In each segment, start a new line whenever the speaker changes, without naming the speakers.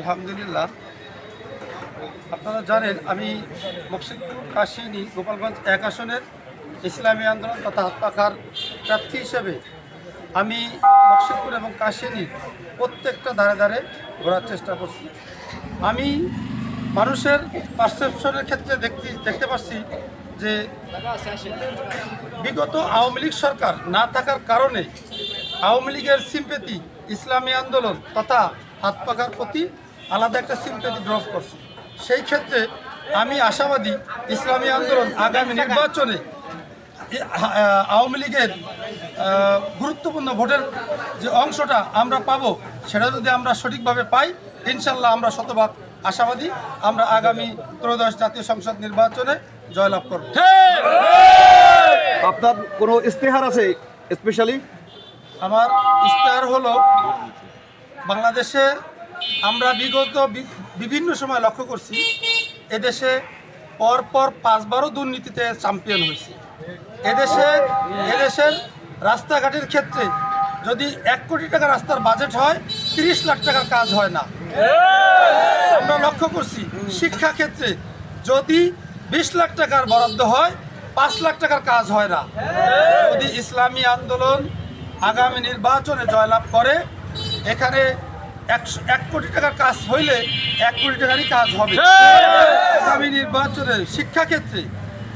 আলহামদুলিল্লাহ। আপনারা জানেন, আমি মকসিদপুর কাশিনী গোপালগঞ্জ এক আসনের ইসলামী আন্দোলন তথা হাত্তাখার প্রার্থী হিসেবে আমি মকসিদপুর এবং কাশিনীর প্রত্যেকটা ধারে ধারে ঘোরার চেষ্টা করছি। আমি মানুষের পারসেপশনের ক্ষেত্রে দেখতে দেখতে পাচ্ছি যে বিগত আওয়ামী লীগ সরকার না থাকার কারণে আওয়ামী লীগের সিম্পেতি ইসলামী আন্দোলন তথা হাত পাখার প্রতি আলাদা একটা সিম্পেতি ড্রপ করছে। সেই ক্ষেত্রে আমি আশাবাদী ইসলামী আন্দোলন আগামী নির্বাচনে আওয়ামী লীগের গুরুত্বপূর্ণ ভোটের যে অংশটা আমরা পাবো সেটা যদি আমরা সঠিকভাবে পাই ইনশাল্লাহ আমরা শতভাগ আশাবাদী। আমরা আগামী ত্রয়োদশ জাতীয় সংসদ নির্বাচনে জয়লাভ করব।
আপনার কোনো ইস্তেহার আছে স্পেশালি
আমার ইস্তার হলো বাংলাদেশে আমরা বিগত বিভিন্ন সময় লক্ষ্য করছি, এদেশে পরপর পাঁচবারও দুর্নীতিতে চ্যাম্পিয়ন হয়েছে। এদেশে, এদেশের রাস্তাঘাটের ক্ষেত্রে যদি এক কোটি টাকা রাস্তার বাজেট হয়, তিরিশ লাখ টাকার কাজ হয় না। আমরা লক্ষ্য করছি শিক্ষা ক্ষেত্রে যদি বিশ লাখ টাকার বরাদ্দ হয়, পাঁচ লাখ টাকার কাজ হয় না। যদি ইসলামী আন্দোলন আগামী নির্বাচনে জয়লাভ করে, এখানে একশো এক কোটি টাকার কাজ হইলে এক কোটি টাকারই কাজ হবে। আগামী নির্বাচনে শিক্ষাক্ষেত্রে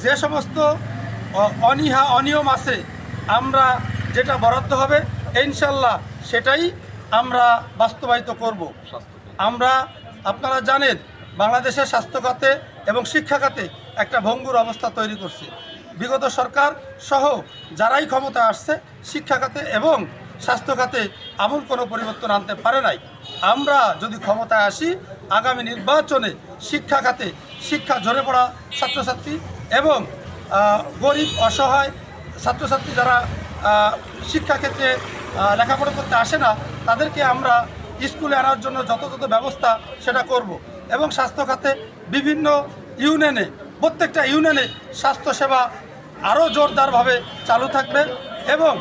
যে সমস্ত অনীহা অনিয়ম আছে আমরা যেটা বরাদ্দ হবে ইনশাল্লাহ সেটাই আমরা বাস্তবায়িত করব। আমরা আপনারা জানেন বাংলাদেশের স্বাস্থ্য খাতে এবং শিক্ষা খাতে একটা ভঙ্গুর অবস্থা তৈরি করছে। বিগত সরকার সহ যারাই ক্ষমতা আসছে শিক্ষা খাতে এবং স্বাস্থ্য খাতে আমূল কোনো পরিবর্তন আনতে পারে নাই। আমরা যদি ক্ষমতায় আসি, আগামী নির্বাচনে শিক্ষা খাতে, শিক্ষা ঝরে পড়া ছাত্রছাত্রী এবং গরিব, অসহায় ছাত্রছাত্রী যারা শিক্ষাক্ষেত্রে লেখাপড়া করতে আসে না, তাদেরকে আমরা স্কুলে আনার জন্য যথাযথ ব্যবস্থা সেটা করব এবং স্বাস্থ্য খাতে বিভিন্ন ইউনিয়নে, প্রত্যেকটা ইউনিয়নে স্বাস্থ্যসেবা আরও জোরদারভাবে চালু থাকবে এবং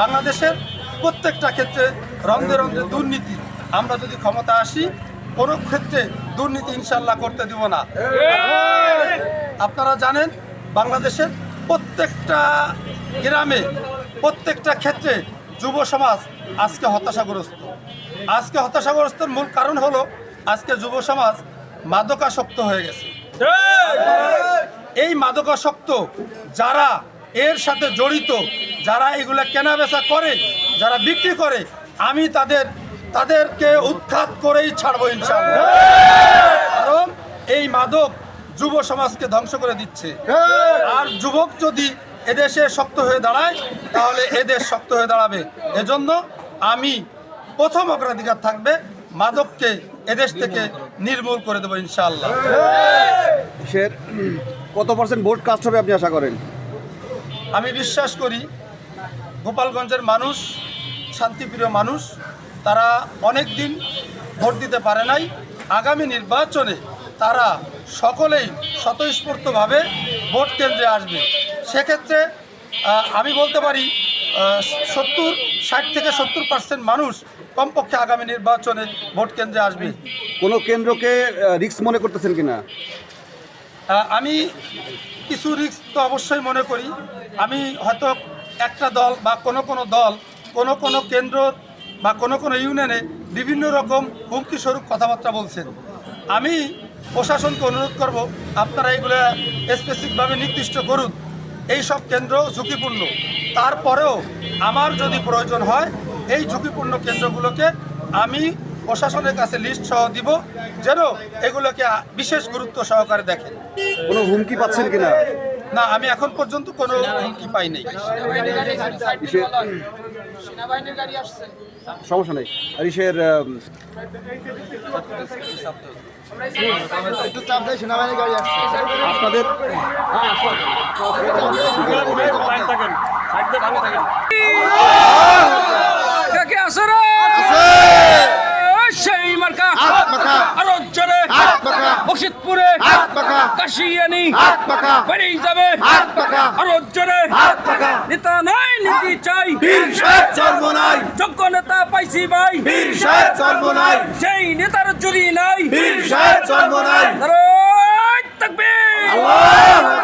বাংলাদেশের প্রত্যেকটা ক্ষেত্রে রন্ধে রন্ধে দুর্নীতি আমরা যদি ক্ষমতা আসি, কোনো ক্ষেত্রে দুর্নীতি ইনশাল্লাহ করতে দিব না। আপনারা জানেন, বাংলাদেশের প্রত্যেকটা গ্রামে, প্রত্যেকটা ক্ষেত্রে যুব সমাজ আজকে হতাশাগ্রস্ত। আজকে হতাশাগ্রস্তের মূল কারণ হলো, আজকে যুব সমাজ মাদকাসক্ত হয়ে গেছে। এই মাদকাসক্ত যারা এর সাথে জড়িত, যারা এগুলো কেনাবেচা করে, যারা বিক্রি করে, আমি তাদের তাদেরকে উৎখাত করেই ছাড়বো ইনশাআল্লাহ। কারণ এই মাদক যুব সমাজকে ধ্বংস করে দিচ্ছে। আর যুবক যদি এদেশে শক্ত হয়ে দাঁড়ায় তাহলে এদেশ শক্ত হয়ে দাঁড়াবে। এজন্য আমি প্রথম অগ্রাধিকার থাকবে মাদককে এদেশ থেকে নির্মূল করে দেবো ইনশাআল্লাহ।
কত পার্সেন্ট ভোট কাস্ট হবে আপনি আশা করেন?
আমি বিশ্বাস করি গোপালগঞ্জের মানুষ শান্তিপ্রিয় মানুষ তারা অনেক দিন ভোট দিতে পারে নাই। আগামী নির্বাচনে তারা সকলেই স্বতঃস্ফূর্তভাবে ভোট কেন্দ্রে আসবে। সেক্ষেত্রে আমি বলতে পারি সত্তর ষাট থেকে সত্তর পার্সেন্ট মানুষ কমপক্ষে আগামী নির্বাচনে ভোট কেন্দ্রে আসবে।
কোনো কেন্দ্রকে রিক্স মনে করতেছেন কিনা?
আমি কিছু রিস্ক তো অবশ্যই মনে করি। আমি হয়তো একটা দল বা কোনো কোনো দল কোনো কোনো কেন্দ্র বা কোনো কোনো ইউনিয়নে বিভিন্ন রকম হুমকি স্বরূপ কথাবার্তা বলছেন। আমি প্রশাসনকে অনুরোধ করব আপনারা এগুলো স্পেসিফিকভাবে নির্দিষ্ট করুন। এই সব কেন্দ্র ঝুঁকিপূর্ণ। তারপরেও আমার যদি প্রয়োজন হয় এই ঝুঁকিপূর্ণ কেন্দ্রগুলোকে আমি প্রশাসনের কাছে লিস্ট সহ দিব যেন এগুলোকে বিশেষ গুরুত্ব সহকারে দেখেন।
কোনো হুমকি পাচ্ছেন কিনা?
না আমি এখন পর্যন্ত কোনো হুমকি পাই নাই
সমস্যা নেই। আর ইসের আপনাদের
কাশিয়ানি
হাত পাকা
বেরিয়ে যাবে।
হাত পাকা
আরও জোরে নেতা চাই?
বীর সাহেব চর্মনাই
যোগ্য নেতা পাইছি ভাই।
বীর সাহেব চর্মনাই
সেই নেতার যদি নাই।
বীর সাহেব চর্ম
নাই। তাকবীর।
আল্লাহু